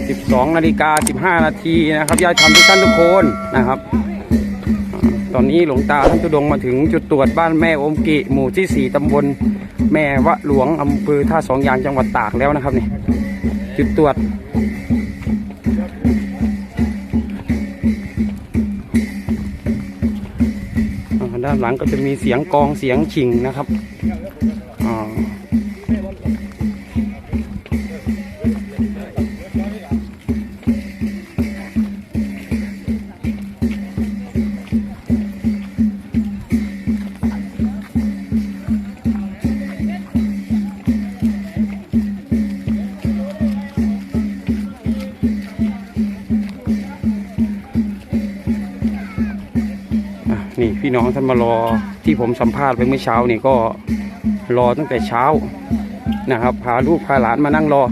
12นาฬิกา15 นาทีนะครับญาติธรรมทุกท่านทุกคนนะครับ ตอนนี้หลวงตาท่านตุดงมาถึงจุดตรวจบ้านแม่อมกิ หมู่ที่ 4 ตำบลแม่วะหลวงอำเภอท่าสองยางจังหวัดตากแล้วนะครับนี่จุดตรวจด้านหลังก็จะมีเสียงกองเสียงฉิงนะครับ นี่พี่น้องท่านมารอที่ผมสัมภาษณ์ไปเมื่อเช้านี่ก็รอตั้งแต่เช้านะครับ พาลูกพาหลานมานั่งรอ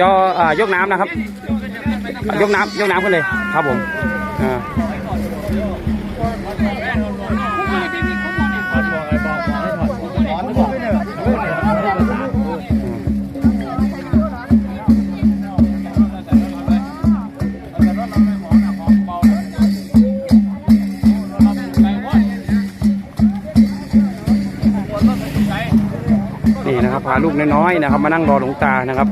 จออยกน้ำนะครับ ยกน้ำยกน้ำขึ้นเลยครับผมอ่า ลูกน้อยๆนะครับ มานั่งรอหลวงตานะครับ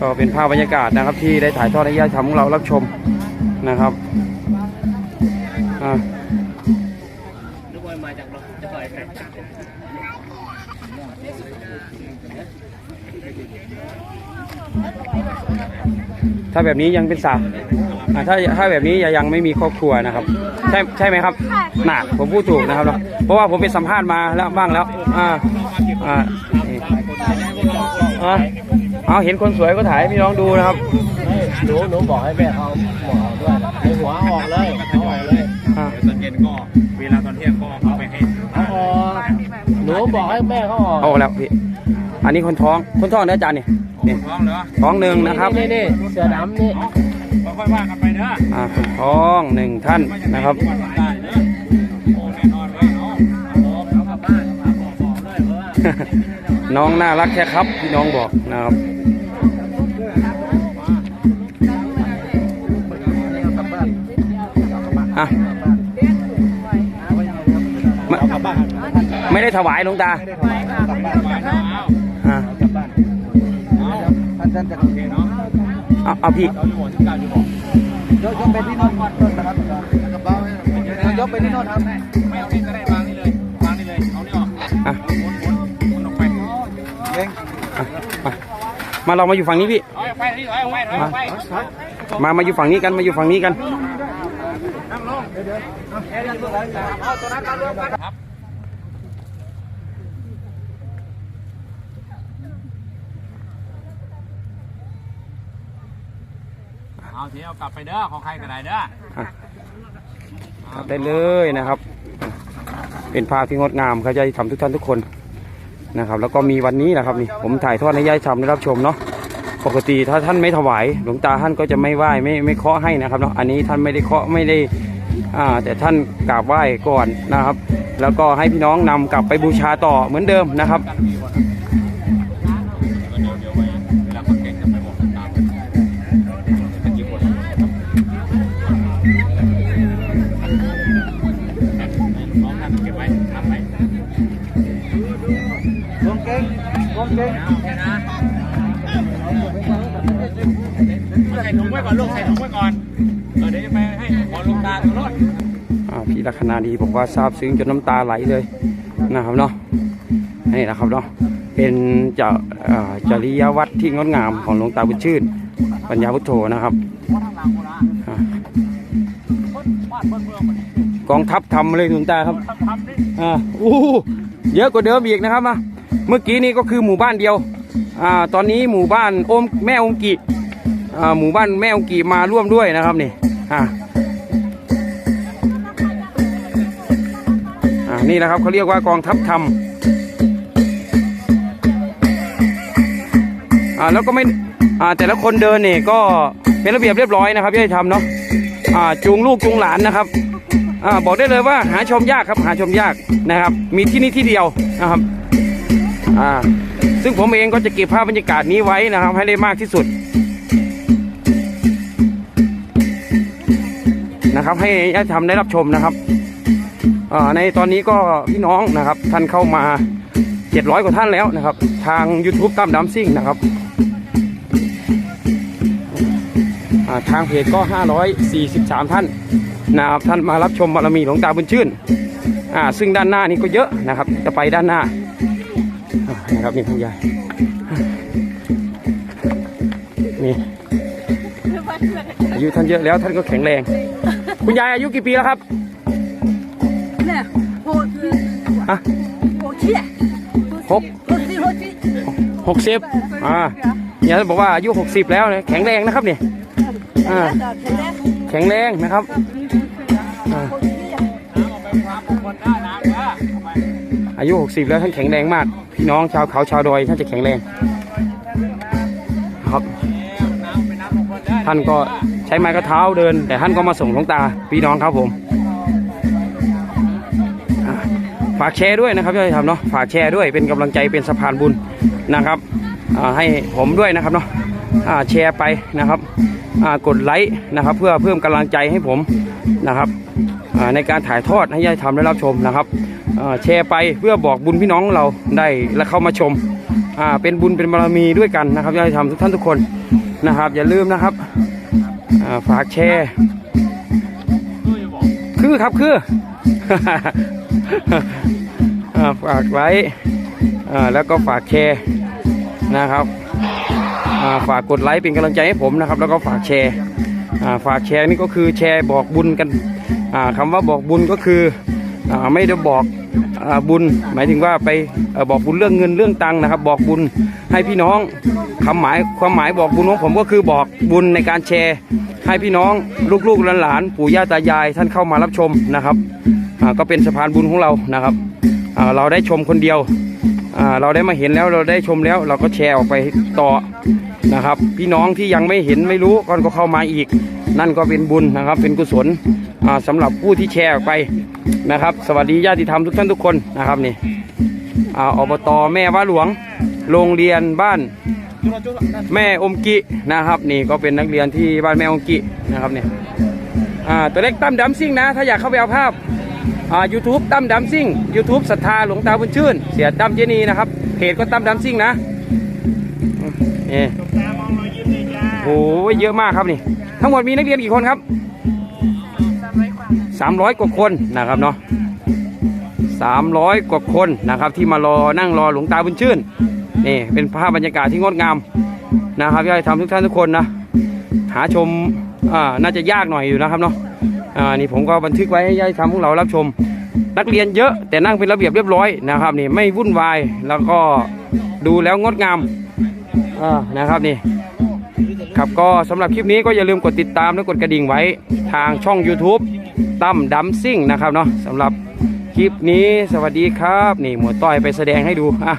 ก็เป็นภาพบรรยากาศนะครับ ที่ได้ถ่ายทอดให้ญาติธรรมของเรารับชมนะครับอ่าถ้าแบบนี้ยังเป็นสาวอ่าถ้าถ้าแบบนี้ยังไม่มีครอบครัวนะครับ ใช่ใช่ไหมครับหนักผมพูดถูกนะครับเนาะเพราะว่าผมไปสัมภาษณ์มาแล้วบ้างแล้วอ่าอ่านี่ อ่าเอาเห็นคนสวยก็ถ่ายให้พี่น้องดูนะครับหนูหนูบอกให้แม่เขาบอกด้วยในหัวเอาออกเลยเอาออกเลยอ่าตอนเย็นก็เวลาตอนเที่ยงก็เอาไปให้เอาออกหนูบอกให้แม่เขาออกเอาแล้วพี่อันนี้คนท้องคนท้องนะอาจารย์นี่นี่ท้องเหรอท้องหนึ่งนะครับนี่นี่เสือดำนี่ค่อยๆว่ากันไปเด้ออ่าคนท้องหนึ่งท่านนะครับว่าทำได้เด้อโอ้แน้องน่ารักแค่ครับพี่น้องบอกนะครับอะไม่ไม่ได้ถวายหลวงตาอะท่านท่านจะโอเคเนาะเอาเอาพี่เราอยู่หมดที่เก้าอยู่บอกยกยกไปที่โนนก่อนนะครับกระเป๋ายกไปที่โนนครับ มาเรามาอยู่ฝั่งนี้พี่เอาไปที่ถอยออกไปถอยออกไปมา มาอยู่ฝั่งนี้กัน มาอยู่ฝั่งนี้กันครับเอาทีเอากลับไปเด้อ ของใครก็ได้เด้ออะกลับได้เลยนะครับ เป็นภาพที่งดงามครับญาติธรรมทุกท่านทุกคน นะครับ แล้วก็มีวันนี้นะครับนี่ผมถ่ายทอดให้ยาติธรรมได้รับชมเนาะปกติถ้าท่านไม่ถวาย หลวงตาท่านก็จะไม่ไหว้ไม่ไม่เคาะให้นะครับเนาะอันนี้ท่านไม่ได้เคาะไม่ได้อ่าแต่ท่านกราบไหว้ก่อนนะครับ แล้วก็ให้พี่น้องนำกลับไปบูชาต่อเหมือนเดิมนะครับ ใส่ถุงไว้ก่อนลูกใส่ถุงไว้ก่อนเดี๋ยวจะไปให้ขอลงตาตรงรถอ่าพี่ลักษณาดีบอกว่าซาบซึ้งจนน้ำตาไหลเลยนะครับเนาะนี่นะครับเนาะเป็นจะอ่าจริยวัตรที่งดงามของหลวงตาบุญชื่น ปัญญาพุทโธนะครับกองทัพทำเลยหลวงตาครับอ่าอู้เยอะกว่าเดิมอีกนะครับมา เมื่อกี้นี่ก็คือหมู่บ้านเดียวอ่าตอนนี้หมู่บ้านโอมแม่องกิอ่าหมู่บ้านแม่องกิมาร่วมด้วยนะครับนี่อ่าอ่านี่นะครับเขาเรียกว่ากองทัพธรรมอ่าแล้วก็ไม่อ่าแต่ละคนเดินเนี่ยก็เป็นระเบียบเรียบร้อยนะครับย่อยทำเนาะอ่าจูงลูกจูงหลานนะครับอ่าบอกได้เลยว่าหาชมยากครับหาชมยากนะครับ มีที่นี่ที่เดียวนะครับ อ่าซึ่งผมเองก็จะเก็บภาพบรรยากาศนี้ไว้นะครับ ให้ได้มากที่สุดนะครับ ให้ญาติธรรมได้รับชมนะครับอ่าในตอนนี้ก็พี่น้องนะครับ ท่านเข้ามา700กว่าท่านแล้วนะครับ ทาง YouTube ตั้มดัมซิ่งนะครับทางเพจก็ 543 ท่านนะครับท่านมารับชมบารมีหลวงตาบุญชื่นอ่าซึ่งด้านหน้านี้ก็เยอะนะครับ จะไปด้านหน้า นี่ครับนี่คุณยายนี่อายุท่านเยอะแล้วท่านก็แข็งแรง คุณยายอายุกี่ปีแล้วครับเนี่ยหกอะหกสิบหกหกสิบอ่าเนี่ยท่บอกว่าอายุหกสิบแล้วเนี่ยแข็งแรงนะครับเนี่ยอ่าแข็งแรงนะครับอายุหกสิบแล้วท่านแข็งแรงมาก พี่น้องชาวเขาชาวดอยท่านจะแข็งแรงครับ ท่านก็ใช้ไม้กระเท้าเดิน แต่ท่านก็มาส่งหลวงตาพี่น้องครับผมฝากแชร์ด้วยนะครับที่ทำเนาะฝากแชร์ด้วยเป็นกำลังใจเป็นสะพานบุญนะครับให้ผมด้วยนะครับเนาะแชร์ไปนะครับกดไลค์นะครับ เพื่อเพิ่มกำลังใจให้ผมนะครับ ในการถ่ายทอดให้ญาติธรรมได้รับชมนะครับแชร์ไปเพื่อบอกบุญพี่น้องเราได้และเข้ามาชมาเป็นบุญเป็นบารมีด้วยกันนะครับญาติธรรมทุกท่านทุกคนนะครับ อย่าลืมนะครับาฝากแชร์คือครับคือฝากไลค์แล้วก็ฝากแชร์นะครับาฝากกดไลค์เป็นกำลังใจให้ผมนะครับ แล้วก็ฝากแชร์ฝากแชร์นี่ก็คือแชร์บอกบุญกัน คำว่าบอกบุญก็คืออไม่ได้บอกอบุญ หมายถึงว่าไปอบอกบุญเรื่องเงินเรื่องตังนะครับ บอกบุญให้พี่น้องคำหมายความหมายบอกบุญของผมก็คือบอกบุญในการแชร์ ให้พี่น้องลูกๆหลานๆปู่ย่าตายายท่านเข้ามารับชมนะครับก็เป็นสะพานบุญของเรานะครับเราได้ชมคนเดียวเราได้มาเห็นแล้วเราได้ชมแล้วเราก็แชร์ออกไปต่อนะครับ พี่น้องที่ยังไม่เห็นไม่รู้ก็เข้ามาอีก นั่นก็เป็นบุญนะครับ เป็นกุศลอ่าสำหรับผู้ที่แชร์ออกไปนะครับ สวัสดีญาติธรรมทุกท่านทุกคนนะครับนี่ออบตแม่ว่าหลวงโรงเรียนบ้านแม่อมกินะครับ นี่ก็เป็นนักเรียนที่บ้านแม่อมกินะครับเนี่ยตัวเล็กตั้มดัมซิ่งนะ ถ้าอยากเข้าไปเอาภาพยูทูบตั้มดัมซิ่งยูทูบศรัทธาหลวงตาบุญชื่น เสียตั้มเจนีนะครับเพจก็ตั้มดัมซิ่งนะนี่โอ้ยเยอะมากครับนี่ ทั้งหมดมีนักเรียนกี่คนครับสามร้อยกว่าคนนะครับเนาะสามร้อยกว่าคนนะครับ ที่มารอนั่งรอหลวงตาบุญชื่นนี่เป็นภาพบรรยากาศที่งดงามนะครับยากให้ทำทุกท่านทุกคนนะหาชมอ่าน่าจะยากหน่อยอยู่นะครับเนาะอ่านี่ผมก็บันทึกไว้ให้ญาติธรรมพวกเรารับชม นักเรียนเยอะแต่นั่งเป็นระเบียบเรียบร้อยนะครับนี่ไม่วุ่นวายแล้วก็ดูแล้วงดงามอ่านะครับนี่ ครับก็สำหรับคลิปนี้ก็อย่าลืมกดติดตามและกดกระดิ่งไว้ทางช่อง YouTube ตั้มดัมซิ่งนะครับเนาะสำหรับคลิปนี้สวัสดีครับ นี่หมวดต้อยไปแสดงให้ดูอะ